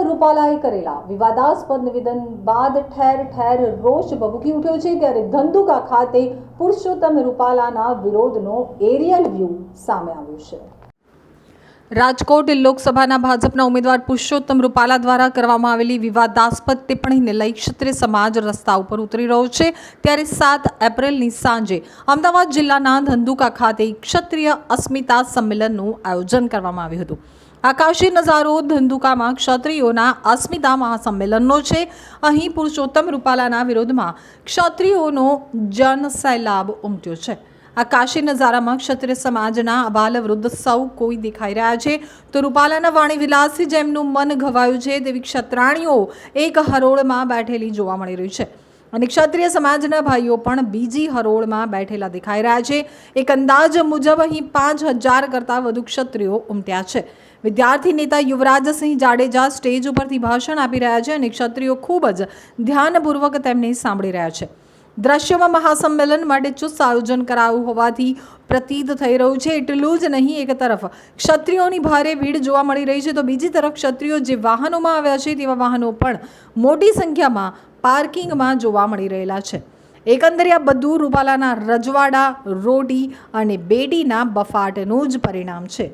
રૂપાલાએ કરેલા વિવાદાસ્પદ નિવેદન બાદ ઠેર ઠેર રોષ ભભૂકી ઉઠ્યો છે ત્યારે ધંધુકા ખાતે પુરુષોત્તમ રૂપાલાના વિરોધનો એરિયલ વ્યૂ સામે આવ્યો છે. રાજકોટ લોકસભાના ભાજપના ઉમેદવાર પુરુષોત્તમ રૂપાલા દ્વારા કરવામાં આવેલી વિવાદાસ્પદ ટિપ્પણીને લઈ ક્ષત્રિય સમાજ રસ્તા ઉપર ઉતરી રહ્યો છે. ત્યારે સાત એપ્રિલની સાંજે અમદાવાદ જિલ્લાના ધંધુકા ખાતે ક્ષત્રિય અસ્મિતા સંમેલનનું આયોજન કરવામાં આવ્યું હતું. આકાશી નજારો ધંધુકામાં ક્ષત્રિયોના અસ્મિતા મહાસંમેલનનો છે. અહીં પુરુષોત્તમ રૂપાલાના વિરોધમાં ક્ષત્રિયોનો જનસેલાબ ઉમટ્યો છે. આ કાશી નજારામાં ક્ષત્રિય સમાજના અબાલ વૃદ્ધ સૌ કોઈ દેખાઈ રહ્યા છે. તો રૂપાલાના વાણી વિલાસથી જેમનું મન ઘવાયું છે તેવી ક્ષત્રાણીઓ એક હરોળમાં બેઠેલી જોવા મળી રહી છે. અને ક્ષત્રિય સમાજના ભાઈઓ પણ બીજી હરોળમાં બેઠેલા દેખાઈ રહ્યા છે. એક અંદાજ મુજબ અહીં પાંચ હજાર કરતાં વધુ ક્ષત્રિયો ઉમટ્યા છે. વિદ્યાર્થી નેતા યુવરાજસિંહ જાડેજા સ્ટેજ ઉપરથી ભાષણ આપી રહ્યા છે અને ક્ષત્રિયો ખૂબ જ ધ્યાનપૂર્વક તેમને સાંભળી રહ્યા છે. દ્રશ્યોમાં મહાસંમેલન માટે ચુસ્ત આયોજન કરાયું હોવાથી પ્રતીત થઈ રહ્યું છે. એટલું જ નહીં, એક તરફ ક્ષત્રિયોની ભારે ભીડ જોવા મળી રહી છે તો બીજી તરફ ક્ષત્રિયો જે વાહનોમાં આવ્યા છે તેવા વાહનો પણ મોટી સંખ્યામાં પાર્કિંગમાં જોવા મળી રહેલા છે. એકંદરે આ બધું રૂપાલાના રજવાડા રોડી અને બેડીના બફાટનું જ પરિણામ છે.